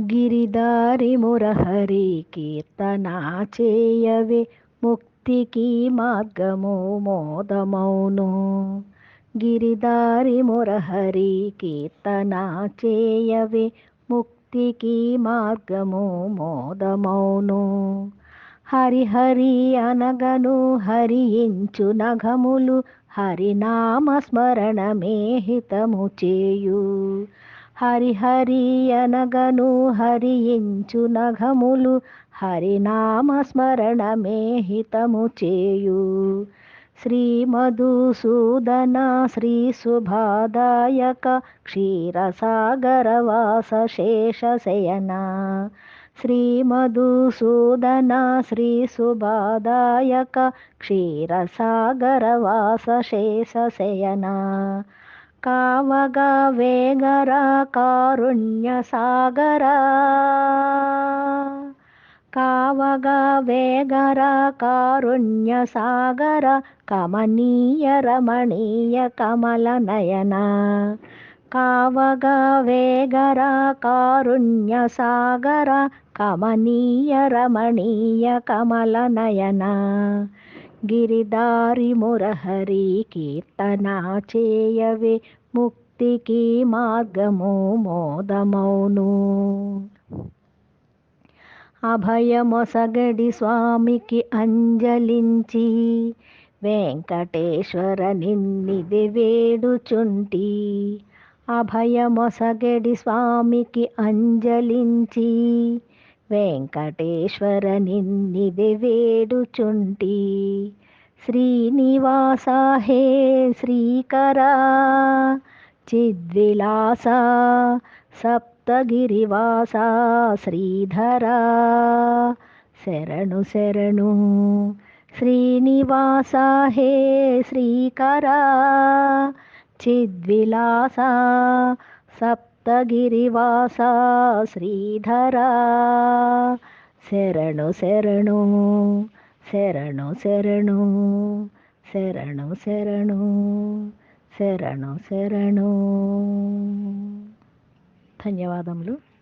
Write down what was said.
గిరిదారి మురహరి కీర్తన చేయవే ముక్తికి మార్గము మోదమౌను. గిరిదారి మురహరి కీర్తన చేయవే ముక్తికి మార్గము మోదమౌను. హరిహరి అనగను హరించు నఘములు హరినామ స్మరణమే హితము చేయు. హరిహరి అనగను హరించు నఘములు హరినామ స్మరణమే హితము చేయు. శ్రీ మధుసూదన శ్రీ శుభాదాయక క్షీరసాగరవాస శేషశయన శ్రీ మధుసూదన శ్రీ శుభాదాయక క్షీరసాగరవాస శేషశయన కావగా వేగరా కారుణ్య సాగరా. కావగా వేగరా కారుణ్య సాగర కమనీయ రమణీయ కమల నయన. కావగా వేగరా కారుణ్య సాగర కమనీయ రమణీయ కమల నయన. గిరిదారి మురహరి కీర్తన చేయవే ముక్తికి మార్గము మోదమౌను అభయమొసగడి స్వామికి అంజలించి వెంకటేశ్వర నిన్నిది వేడుచుంటి అభయమొసగడి స్వామికి అంజలించి వెంకటేశ్వర నిన్నిది వేడుచుంటి. శ్రీనివాస హే శ్రీకర. చిద్విలాస సప్తగిరివాస శ్రీధర. శరణు శరణు శ్రీనివాస హే శ్రీకర. చిద్విలాస సప్తగిరివాస శ్రీధరా. శరణు శరణు శరణు శరణు శరణు శరణు శరణు శరణు. ధన్యవాదములు.